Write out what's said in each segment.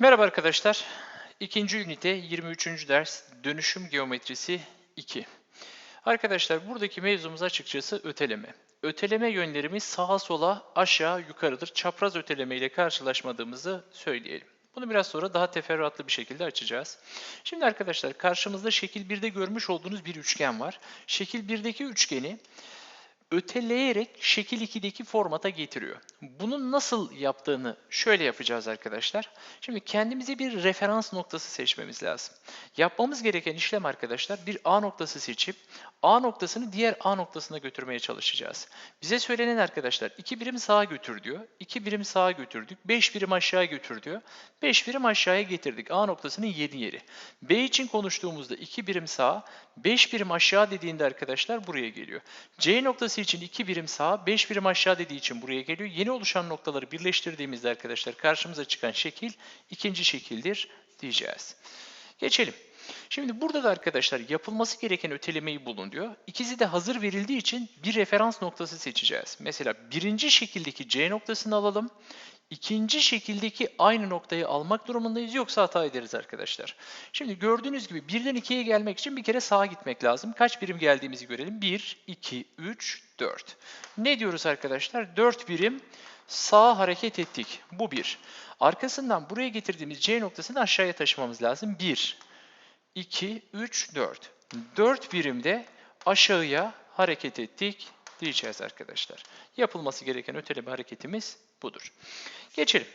Merhaba arkadaşlar. İkinci ünite 23. ders dönüşüm geometrisi 2. Arkadaşlar buradaki mevzumuz açıkçası öteleme. Öteleme yönlerimiz sağa sola aşağı yukarıdır. Çapraz öteleme ile karşılaşmadığımızı söyleyelim. Bunu biraz sonra daha teferruatlı bir şekilde açacağız. Şimdi arkadaşlar karşımızda şekil 1'de görmüş olduğunuz bir üçgen var. Şekil 1'deki üçgeni öteleyerek şekil 2'deki formata getiriyor. Bunun nasıl yaptığını şöyle yapacağız arkadaşlar. Şimdi kendimize bir referans noktası seçmemiz lazım. Yapmamız gereken işlem arkadaşlar bir A noktası seçip A noktasını diğer A noktasına götürmeye çalışacağız. Bize söylenen arkadaşlar 2 birim sağa götür diyor. 2 birim sağa götürdük. 5 birim aşağı götür diyor. 5 birim aşağıya getirdik. A noktasının 7 yeri. B için konuştuğumuzda 2 birim sağa, 5 birim aşağı dediğinde arkadaşlar buraya geliyor. C noktası için 2 birim sağa, 5 birim aşağı dediği için buraya geliyor. Yeni oluşan noktaları birleştirdiğimizde arkadaşlar karşımıza çıkan şekil ikinci şekildir diyeceğiz. Geçelim. Şimdi burada da arkadaşlar yapılması gereken ötelemeyi bulun diyor. İkisi de hazır verildiği için bir referans noktası seçeceğiz. Mesela birinci şekildeki C noktasını alalım. İkinci şekildeki aynı noktayı almak durumundayız yoksa hata ederiz arkadaşlar. Şimdi gördüğünüz gibi birden ikiye gelmek için bir kere sağa gitmek lazım. Kaç birim geldiğimizi görelim. 1, 2, 3, 4. Ne diyoruz arkadaşlar? 4 birim sağa hareket ettik. Bu bir. Arkasından buraya getirdiğimiz C noktasını aşağıya taşımamız lazım. 1, 2, 3, 4. 4 birimde aşağıya hareket ettik diyeceğiz arkadaşlar. Yapılması gereken öteleme hareketimiz budur. Geçelim.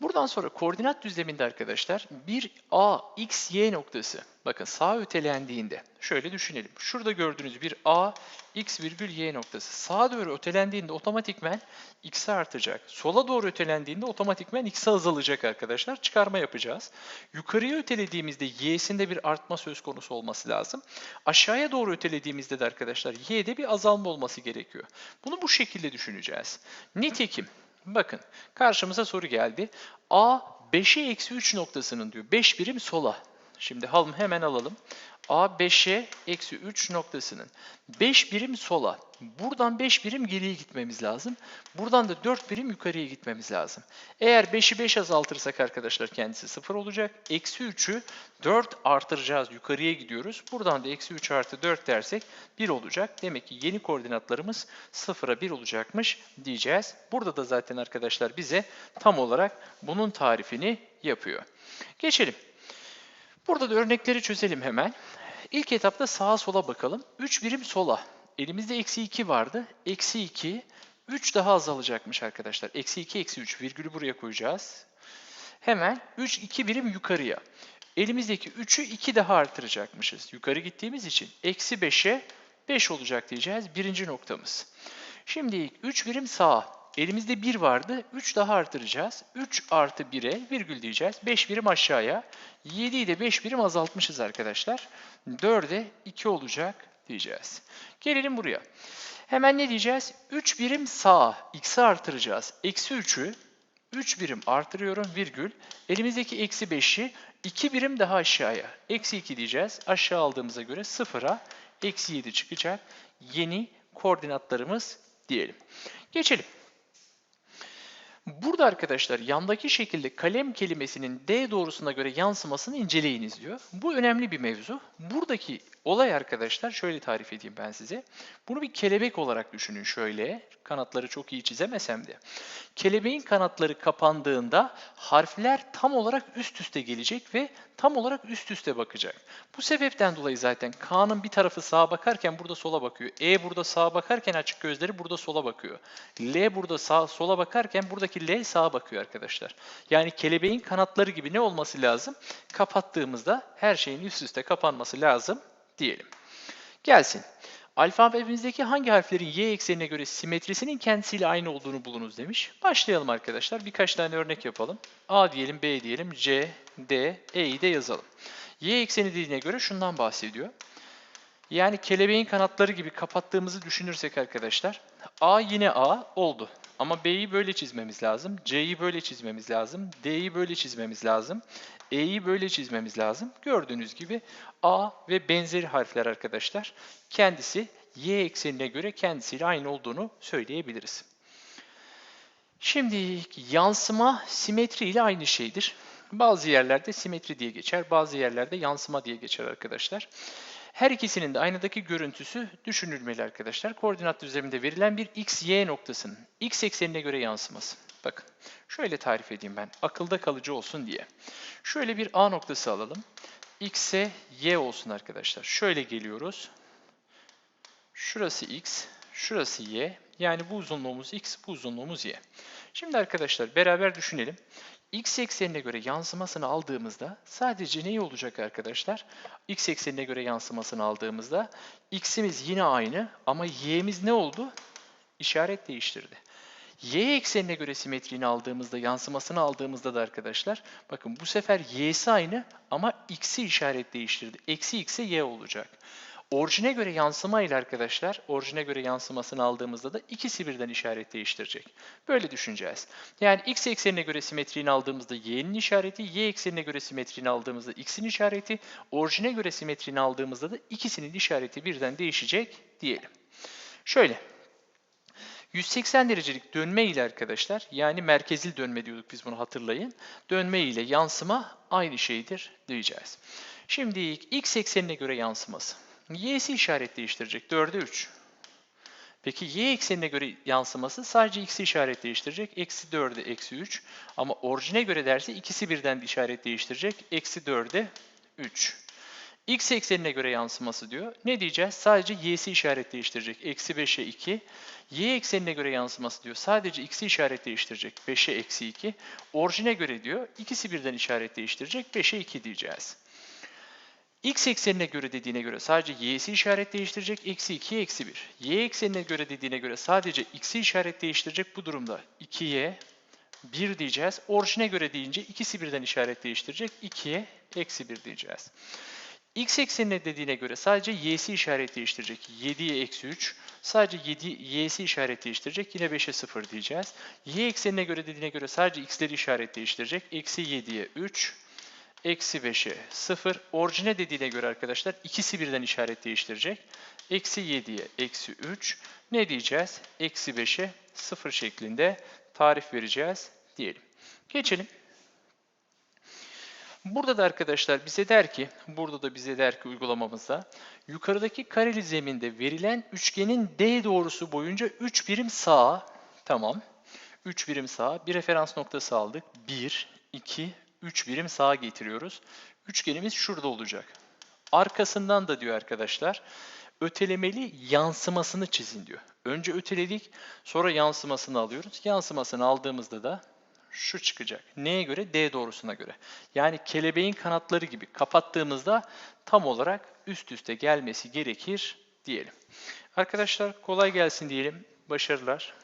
Buradan sonra koordinat düzleminde arkadaşlar bir A, X, Y noktası bakın sağa ötelendiğinde şöyle düşünelim. Şurada gördüğünüz bir A, X virgül Y noktası sağa doğru ötelendiğinde otomatikmen X'e artacak. Sola doğru ötelendiğinde otomatikmen X'e azalacak arkadaşlar. Çıkarma yapacağız. Yukarıya ötelediğimizde Y'sinde bir artma söz konusu olması lazım. Aşağıya doğru ötelediğimizde de arkadaşlar Y'de bir azalma olması gerekiyor. Bunu bu şekilde düşüneceğiz. Nitekim Bakın karşımıza soru geldi. A 5'e eksi 3 noktasının diyor 5 birim sola. Şimdi halım hemen alalım. A 5'e eksi 3 noktasının 5 birim sola. Buradan 5 birim geriye gitmemiz lazım. Buradan da 4 birim yukarıya gitmemiz lazım. Eğer 5'i 5 azaltırsak arkadaşlar kendisi 0 olacak. Eksi 3'ü 4 artıracağız. Yukarıya gidiyoruz. Buradan da eksi 3 artı 4 dersek 1 olacak. Demek ki yeni koordinatlarımız 0'a 1 olacakmış diyeceğiz. Burada da zaten arkadaşlar bize tam olarak bunun tarifini yapıyor. Geçelim. Burada da örnekleri çözelim hemen. İlk etapta sağa sola bakalım. 3 birim sola. Elimizde eksi 2 vardı. Eksi 2, 3 daha azalacakmış arkadaşlar. Eksi 2, eksi 3. Virgülü buraya koyacağız. Hemen 3, 2 birim yukarıya. Elimizdeki 3'ü 2 daha artıracakmışız. Yukarı gittiğimiz için eksi 5'e 5 olacak diyeceğiz. Birinci noktamız. Şimdi 3 birim sağa. Elimizde 1 vardı. 3 daha artıracağız. 3 artı 1'e virgül diyeceğiz. 5 birim aşağıya. 7'yi de 5 birim azaltmışız arkadaşlar. 4'e 2 olacak diyeceğiz. Gelelim buraya. Hemen ne diyeceğiz? 3 birim sağa. X'i artıracağız. Eksi 3'ü 3 birim artırıyorum virgül. Elimizdeki eksi 5'i 2 birim daha aşağıya. Eksi 2 diyeceğiz. Aşağı aldığımıza göre 0'a eksi 7 çıkacak. Yeni koordinatlarımız diyelim. Geçelim. Burada arkadaşlar yandaki şekilde kalem kelimesinin D doğrusuna göre yansımasını inceleyiniz diyor. Bu önemli bir mevzu. Buradaki olay arkadaşlar şöyle tarif edeyim ben size. Bunu bir kelebek olarak düşünün şöyle. Kanatları çok iyi çizemesem de. Kelebeğin kanatları kapandığında harfler tam olarak üst üste gelecek ve tam olarak üst üste bakacak. Bu sebepten dolayı zaten K'nın bir tarafı sağa bakarken burada sola bakıyor. E burada sağa bakarken açık gözleri burada sola bakıyor. L burada sağ sola bakarken buradaki L sağa bakıyor arkadaşlar. Yani kelebeğin kanatları gibi ne olması lazım? Kapattığımızda her şeyin üst üste kapanması lazım diyelim. Gelsin. Alfabemizdeki hangi harflerin y eksenine göre simetrisinin kendisiyle aynı olduğunu bulunuz demiş. Başlayalım arkadaşlar. Birkaç tane örnek yapalım. A diyelim, B diyelim, C, D, E'yi de yazalım. Y ekseni dediğine göre şundan bahsediyor. Yani kelebeğin kanatları gibi kapattığımızı düşünürsek arkadaşlar. A yine A oldu. Ama B'yi böyle çizmemiz lazım. C'yi böyle çizmemiz lazım. D'yi böyle çizmemiz lazım. E'yi böyle çizmemiz lazım. Gördüğünüz gibi A ve benzeri harfler arkadaşlar. Kendisi Y eksenine göre kendisiyle aynı olduğunu söyleyebiliriz. Şimdi yansıma simetri ile aynı şeydir. Bazı yerlerde simetri diye geçer, bazı yerlerde yansıma diye geçer arkadaşlar. Her ikisinin de aynadaki görüntüsü düşünülmeli arkadaşlar. Koordinat düzleminde verilen bir x, y noktasının x eksenine göre yansıması. Bakın şöyle tarif edeyim ben akılda kalıcı olsun diye. Şöyle bir A noktası alalım. X'e y olsun arkadaşlar. Şöyle geliyoruz. Şurası x, şurası y. Yani bu uzunluğumuz x, bu uzunluğumuz y. Şimdi arkadaşlar beraber düşünelim. X eksenine göre yansımasını aldığımızda sadece ne olacak arkadaşlar? X eksenine göre yansımasını aldığımızda x'imiz yine aynı ama y'miz ne oldu? İşaret değiştirdi. Y eksenine göre simetriğini aldığımızda, yansımasını aldığımızda da arkadaşlar bakın bu sefer y'si aynı ama x'i işaret değiştirdi. Eksi x'e y olacak. Orijine göre yansıma ile arkadaşlar, orijine göre yansımasını aldığımızda da ikisi birden işaret değiştirecek. Böyle düşüneceğiz. Yani x eksenine göre simetriğini aldığımızda y'nin işareti, y eksenine göre simetriğini aldığımızda x'in işareti, orijine göre simetriğini aldığımızda da ikisinin işareti birden değişecek diyelim. Şöyle, 180 derecelik dönme ile arkadaşlar, yani merkezil dönme diyorduk biz bunu hatırlayın. Dönme ile yansıma aynı şeydir diyeceğiz. Şimdi x eksenine göre yansıması. Y'si işaret değiştirecek. 4'e 3. Peki y eksenine göre yansıması sadece x'i işaret değiştirecek. Eksi 4'e eksi 3. Ama orijine göre derse ikisi birden işaret değiştirecek. Eksi 4'e 3. X eksenine göre yansıması diyor. Ne diyeceğiz? Sadece y'si işaret değiştirecek. Eksi 5'e 2. Y eksenine göre yansıması diyor. Sadece x'i işaret değiştirecek. 5'e eksi 2. Orijine göre diyor. ikisi birden işaret değiştirecek. 5'e 2 diyeceğiz. X eksenine göre dediğine göre sadece y'si işaret değiştirecek. Eksi 2, eksi 1. Y eksenine göre dediğine göre sadece x'i işaret değiştirecek. Bu durumda 2y, 1 diyeceğiz. Orijine göre deyince ikisi birden işaret değiştirecek. 2'ye eksi 1 diyeceğiz. X eksenine dediğine göre sadece y'si işaret değiştirecek. 7'ye eksi 3. Sadece 7, y'si işaret değiştirecek. Yine 5'e 0 diyeceğiz. Y eksenine göre dediğine göre sadece x'leri işaret değiştirecek. Eksi 7'ye 3. Eksi 5'e 0. Orijine dediğine göre arkadaşlar ikisi birden işaret değiştirecek. Eksi 7'ye eksi 3. Ne diyeceğiz? Eksi 5'e 0 şeklinde tarif vereceğiz diyelim. Geçelim. Burada da arkadaşlar bize der ki, burada da bize der ki uygulamamızda, yukarıdaki kareli zeminde verilen üçgenin D doğrusu boyunca 3 birim sağa, tamam, 3 birim sağa, bir referans noktası aldık, 1, 2, 3 birim sağa getiriyoruz. Üçgenimiz şurada olacak. Arkasından da diyor arkadaşlar, ötelemeli yansımasını çizin diyor. Önce öteledik, sonra yansımasını alıyoruz. Yansımasını aldığımızda da şu çıkacak. Neye göre? D doğrusuna göre. Yani kelebeğin kanatları gibi kapattığımızda tam olarak üst üste gelmesi gerekir diyelim. Arkadaşlar kolay gelsin diyelim. Başarılar.